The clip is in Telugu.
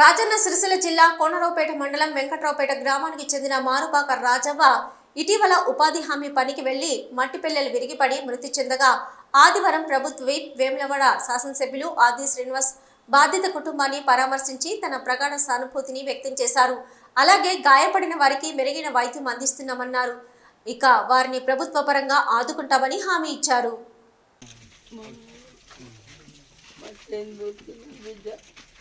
రాజన్న సిరిసిల్ల జిల్లా కోనరావుపేట మండలం వెంకట్రావుపేట గ్రామానికి చెందిన మారుపాక రాజవ్వ ఇటీవల ఉపాధి హామీ పనికి వెళ్ళి మట్టిపిల్లలు విరిగిపడి మృతి చెందగా ఆదివారం ప్రభుత్వ వేములవాడ శాసనసభ్యులు ఆది శ్రీనివాస్ బాధిత కుటుంబాన్ని పరామర్శించి తన ప్రగాఢ సానుభూతిని వ్యక్తం చేశారు. అలాగే గాయపడిన వారికి మెరుగైన వైద్యం అందిస్తున్నామన్నారు. ఇక వారిని ప్రభుత్వ పరంగా ఆదుకుంటామని హామీ ఇచ్చారు.